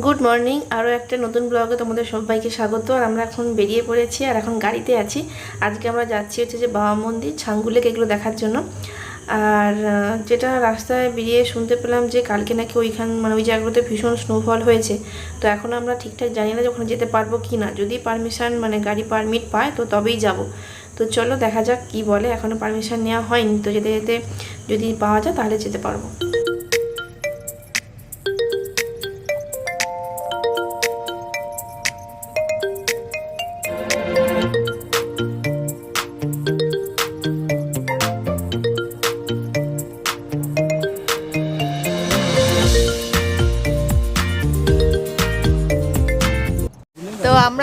Good morning আরও একটা নতুন ব্লগে তোমাদের সবাইকে স্বাগত। আর আমরা এখন বেরিয়ে পড়েছি, আর এখন গাড়িতে আছি। আজকে আমরা যাচ্ছি হচ্ছে যে বাবা মন্দির ছাঙ্গুলেক এগুলো দেখার জন্য। আর যেটা রাস্তায় বেরিয়ে শুনতে পেলাম যে কালকে নাকি ওইখান মানে ওই জায়গাগুলোতে ভীষণ স্নোফল হয়েছে। তো এখন আমরা ঠিকঠাক জানি না যে ওখানে যেতে পারব কি না। যদি পারমিশন মানে গাড়ি পারমিট পায়, তো তবেই যাব। তো চলো দেখা যাক কি বলে এখনও পারমিশন নেওয়া হয়নি। তো যেতে যেতে যদি পাওয়া যায়, তাহলে যেতে পারব।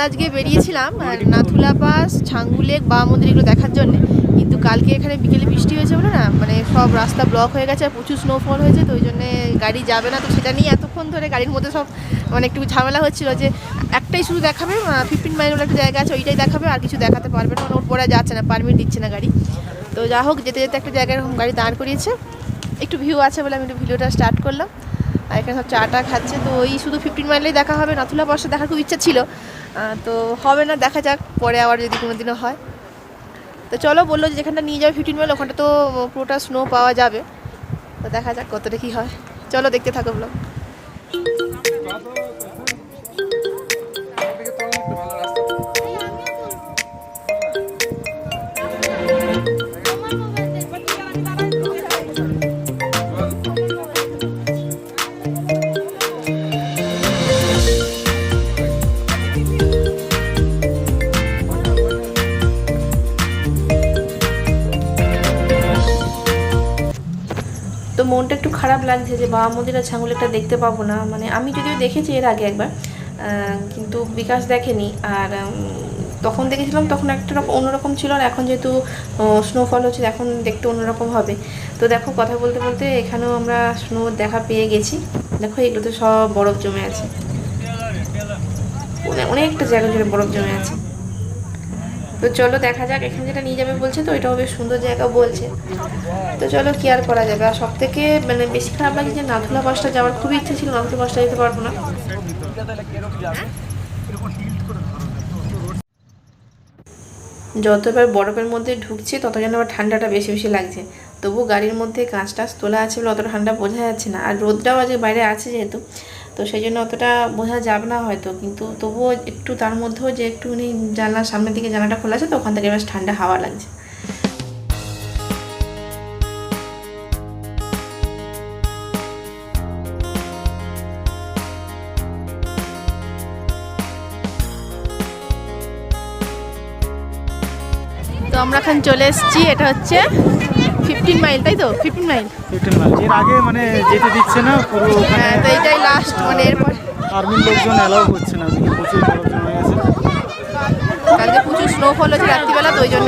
আজকে বেরিয়েছিলাম নাথুলা পাস ছাঙ্গুলেক বা মন্দির এগুলো দেখার জন্য। কিন্তু কালকে এখানে বিকেলে বৃষ্টি হয়েছে বলে না মানে সব রাস্তা ব্লক হয়ে গেছে আর প্রচুর স্নোফল হয়েছে, তো ওই জন্যে গাড়ি যাবে না, তো সেটা নিয়ে এতক্ষণ ধরে গাড়ির মধ্যে সব মানে একটু ঝামেলা হচ্ছিল যে একটাই শুধু দেখাবে ফিফটিন মাইল একটা জায়গা আছে, ওইটাই দেখাবে, আর কিছু দেখাতে পারবে না, ওর পরে যাচ্ছে না পারমিট দিচ্ছে না গাড়ি। তো যা হোক, যেতে যেতে একটা জায়গায় এরকম গাড়ি দাঁড় করিয়েছে। একটু ভিউ আছে বলে আমি একটু ভিডিওটা স্টার্ট করলাম। আর এখানে সব চাটা খাচ্ছে, তো ওই শুধু ফিফটিন মাইলেই দেখা হবে, নাথুলা পাশে দেখার খুব ইচ্ছা ছিল। তো হবে না, দেখা যাক, পরে আবার যদি কোনো দিনও হয়। তো চলো, বলল যে যেখানটা নিয়ে যাবে ফিফটিন মাইল ওখানটা তো পুরোটা স্নো পাওয়া যাবে। তো দেখা যাক কতটা কী হয়। চলো, দেখতে থাকো ব্লগ খারাপ লাগছে যে বাবা মন্দির ছাঙ্গুলেকটা দেখতে পাবো না। মানে আমি যদিও দেখেছি এর আগে একবার কিন্তু বিকাশ দেখেনি। আর তখন দেখেছিলাম, তখন একটা রকম অন্যরকম ছিল আর এখন যেহেতু স্নোফল হচ্ছে, এখন দেখতে অন্যরকম হবে। তো দেখো, কথা বলতে বলতে এখানেও আমরা স্নো দেখা পেয়ে গেছি। দেখো, এগুলোতে সব বরফ জমে আছে। অনে- অনেকটা জায়গা জুড়ে বরফ জমে আছে। তো চলো দেখা যাক, এখানে যেটা নিয়ে যাবে বলছে তো, এটাও বেশ সুন্দর জায়গা বলছে। তো চলো কি আর করা যাবে? আর সব থেকে মানে বেশি খারাপ লাগে যে নাথুলা বাসটা যাওয়ার খুবই ইচ্ছে ছিল নাথুলা বাসটা যেতে পারব না। যতবার বরফের মধ্যে ঢুকছে, তত যেন আবার ঠান্ডাটা বেশি বেশি লাগছে। তবু গাড়ির মধ্যে কাঁচ টাচ তোলা আছে বলে অতটা ঠান্ডা বোঝা যাচ্ছে না। আর রোদটাও আজকে বাইরে আছে যেহেতু। তো সেই জন্য অতটা বোঝা যাবে না হয়তো, কিন্তু তবুও একটু তার মধ্যেও যে একটুখানি জানলার সামনের দিকে জানাটা খোলা আছে, তো ওখান থেকে বেশ ঠান্ডা হাওয়া লাগছে। তো আমরা এখন চলে এসেছি, এটা হচ্ছে ফিফটিন মাইল তাই তো ফিফটিন মাইল ফিফটিন মাইল এর আগে মানে যেতে দিচ্ছে না পুরো হ্যাঁ তো এইটাই লাস্ট মানে এরপর আর্মির লোকজন অ্যালাউ করছে না প্রচুর বরফ জমে গেছে কালকে প্রচুর স্নোফল হচ্ছে রাত্রিবেলা তো ওই জন্য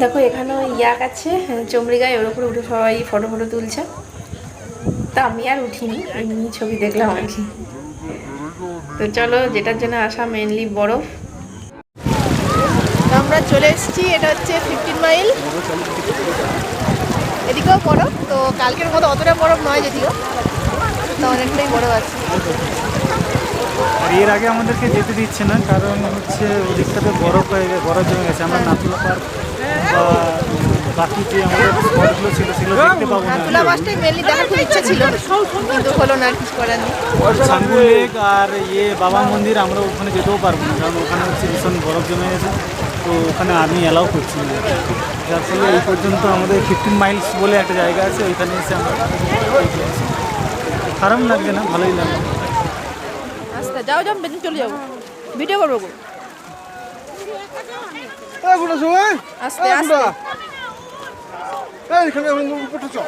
দেখো এখানেও ইয়াক আছে। হ্যাঁ, চমড়ি গায়ে ওর উপরে উঠে সবাই ফটো ফটো তুলছে। তা আমি আর উঠিনি এমনি ছবি দেখলাম আর কি। তো চলো যেটার জন্য আসা মেনলি বরফ। আমরা চলে এসেছি এটা হচ্ছে ফিফটিন মাইল এদিকেও বরফ তো কালকের মতো অতটা বরফ নয় যদিও তো অনেকটাই বরফ আছে। এর আগে আমাদেরকে যেতে দিচ্ছে না কারণ হচ্ছে ওদিকটাতে বরফ হয়ে গেছে বরফ জমে গেছে। আমরা নাথুলা পার্ক বাকি যে আমাদের স্পটগুলো ছিল সেগুলো দেখতে পাবো না। তুলা মাছটাই মেনলি দেখার খুব ইচ্ছা ছিল। কিন্তু হলো না আর কিছু করার নেই। ছাঙ্গুল লেক আর ইয়ে বাবা মন্দির আমরা ওখানে যেতেও পারব না কারণ ওখানে হচ্ছে ভীষণ বরফ জমে গেছে। তো ওখানে আর্মি অ্যালাউ করছি না। যার ফলে এই পর্যন্ত আমাদের ফিফটিন মাইলস বলে একটা জায়গা আছে ওইখানে এসে আমরা খারাপ লাগছে না ভালোই লাগবে আচ্ছা যাও যাও চলে যাব ভিডিও করব গো। এই বুড়ো সময়? আস্তে আস্তে। বুড়ো এই এখানে উপরে চল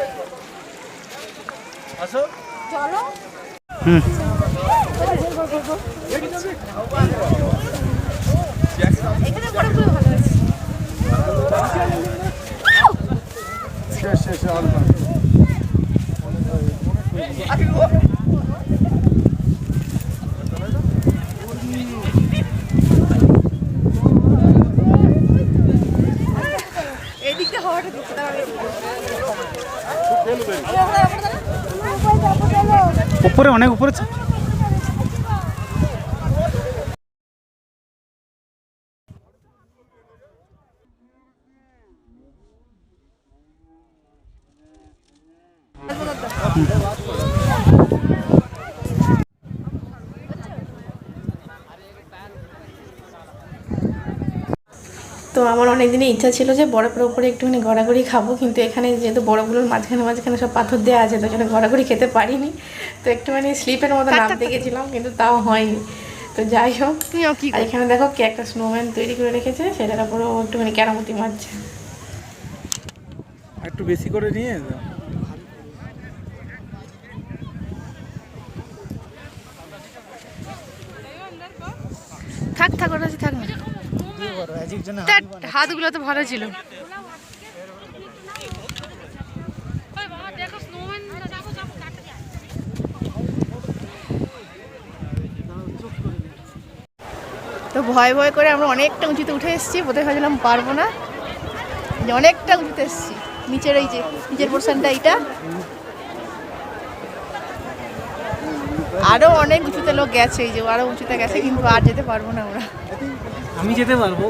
আসো। হুম। এখানে বরফগুলো ভালো আছে শেষ শেষ আর উপরে অনেক উপরে তো আমার অনেক দিনই ইচ্ছা ছিল যে বরফের উপরে একটুখানি গড়াগড়ি খাব কিন্তু এখানে যেহেতু বরফগুলোর মাঝখানে মাঝখানে সব পাথর দেওয়া আছে তো জন্য গড়াগড়ি খেতে পারিনি। তো একটুখানি স্লিপের মতো নামতে গেছিলাম কিন্তু তাও হয়নি। তো যাই হোক এখানে দেখো কে একটা স্নোম্যান তৈরি করে রেখেছে সেটার উপরে একটুখানি কেরামতি মারছে। একটু বেশি করে নিয়ে থাক থাক ওটা থাক না। হাতগুলো তো ভালো ছিল। তো ভয় ভয় করে আমরা অনেকটা উঁচুতে উঠে এসেছি বোধহয় ভাবছিলাম পারব না। যে অনেকটা উঁচুতে এসেছি নিচের এই যে নিচের পোর্শনটা এইটা। আরও অনেক উঁচুতে লোক গেছে এই যে আরও উঁচুতে গেছে কিন্তু আর যেতে পারব না আমরা। আমি যেতে পারব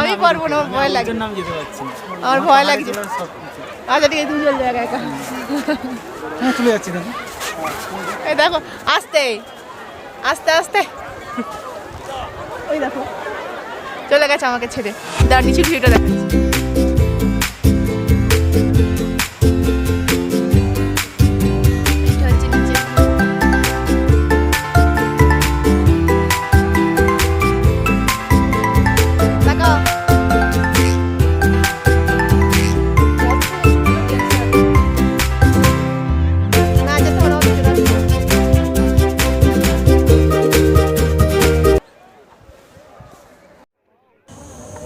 আমি পারব না, আমার ভয় লাগে। আমি যেতে পারছি। আমার ভয় লাগছে। আচ্ছা ঠিক আছে তুমি চল জায়গা একা হ্যাঁ চলে যাচ্ছি দেখো এই দেখো আস্তে আস্তে আস্তে। ওই দেখো। চলে গেছে আমাকে ছেড়ে। তার নিচে ভিউটা দেখাচ্ছি।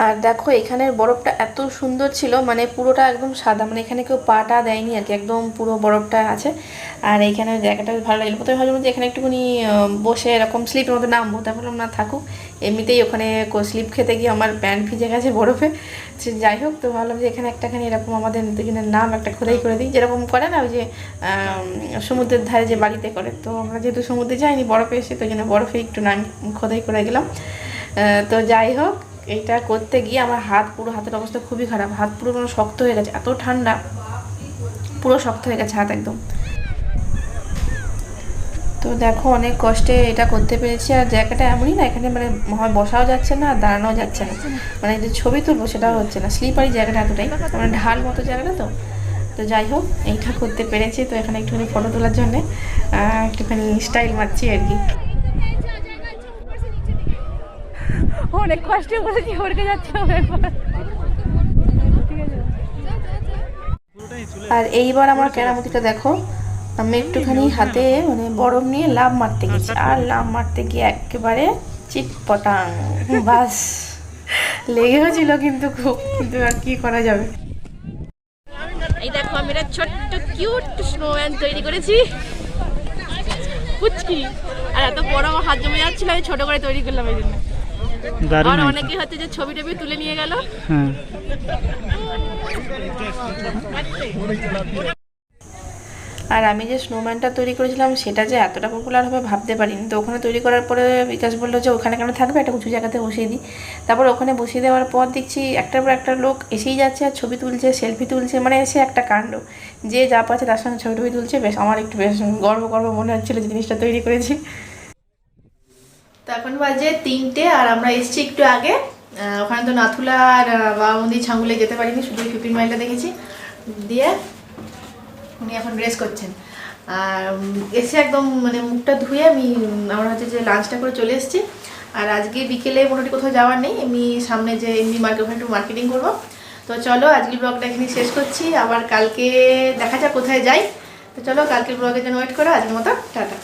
আর দেখো, এখানের বরফটা এত সুন্দর ছিল মানে পুরোটা একদম সাদা মানে এখানে কেউ পাটা দেয়নি আর কি, একদম পুরো বরফটা আছে। আর এইখানে জায়গাটা ভালো লাগল। প্রথমে ভাবলাম যে এখানে একটুখানি বসে এরকম স্লিপের মতো নামবো। তারপর ভাবলাম, না, থাকুক। এমনিতেই ওখানে স্লিপ খেতে গিয়ে আমার প্যান্ট ভিজে গেছে বরফে। যাই হোক, তো ভাবলাম যে এখানে একটাখানি এরকম আমাদের দুজনের নাম একটা খোদাই করে দিই। যেরকম করে না, ওই যে সমুদ্রের ধারে যে বাড়িতে করে। তো আমরা যেহেতু সমুদ্রে যাইনি, বরফে এসে তো জন্য বরফে একটু নাম খোদাই করে গেলাম। তো যাই হোক এইটা করতে গিয়ে আমার হাত পুরো, হাতের অবস্থা খুবই খারাপ। হাত পুরো মানে শক্ত হয়ে গেছে, এত ঠান্ডা, পুরো শক্ত হয়ে গেছে হাত একদম। তো দেখো অনেক কষ্টে এটা করতে পেরেছি, আর জায়গাটা এমনই না, এখানে মানে হয় বসাও যাচ্ছে না দাঁড়ানোও যাচ্ছে না। মানে যে ছবি তুলবো সেটাও হচ্ছে না স্লিপারি জায়গাটা এতটাই মানে ঢাল মতো জায়গাটা তো? তো যাই হোক, এইটা করতে পেরেছি, তো এখানে একটুখানি ফটো তোলার জন্যে একটুখানি স্টাইল মারছি আর কি। অনেক কষ্টে বলেছি হড়কে যাচ্ছে আর এইবার আমার কেরামতিটা দেখো আমি একটুখানি হাতে মানে বরফ নিয়ে লাভ মারতে গেছি। আর লাভ মারতে গিয়ে একেবারে চিট পটাং বাস লেগেও ছিল কিন্তু খুব কিন্তু আর কি করা যাবে? এই দেখো আমি একটা ছোট্ট কিউট স্নোম্যান তৈরি করেছি। পুচকি। আর এত বড় আমার হাত জমে যাচ্ছিল আমি ছোট করে তৈরি করলাম এই জন্য। আর অনেকে হচ্ছে যে ছবি টবি তুলে নিয়ে গেল। হ্যাঁ। আর আমি যে স্নোম্যানটা তৈরি করেছিলাম সেটা যে এতটা পপুলার হবে ভাবতে পারিনি। তো ওখানে তৈরি করার পরে বিকাশ বলল যে ওখানে কেন থাকবে? একটা উঁচু জায়গাতে বসিয়ে দিই। তারপর ওখানে বসিয়ে দেওয়ার পর দেখছি একটার পর একটা লোক এসেই যাচ্ছে আর ছবি তুলছে সেলফি তুলছে মানে এসে একটা কাণ্ড। যে যা পাচ্ছে তার সঙ্গে ছবি টবি তুলছে বেশ আমার একটু বেশ গর্ব গর্ব মনে হচ্ছিল যে জিনিসটা তৈরি করেছি। এখন বাজে তিনটে আর আমরা এসছি একটু আগে। ওখানে তো নাথুলা আর বাবা মন্দির ছাঙ্গুলে যেতে পারিনি, শুধু ফিফটিন মাইলটা দেখেছি। দিয়ে উনি এখন ড্রেস করছেন। আর এসে একদম মানে মুখটা ধুয়ে আমি আমার হচ্ছে যে লাঞ্চটা করে চলে এসেছি। আর আজকে বিকেলে মোটামুটি কোথাও যাওয়ার নেই এমনি সামনে যে এমনি মার্কেট ওখানে একটু মার্কেটিং করব। তো চলো, আজকের ব্লগটা এখানে শেষ করছি। আবার কালকে দেখা যাক কোথায় যাই। তো চলো, কালকের ব্লগের জন্য ওয়েট করো, আজকের মতো, টাটা।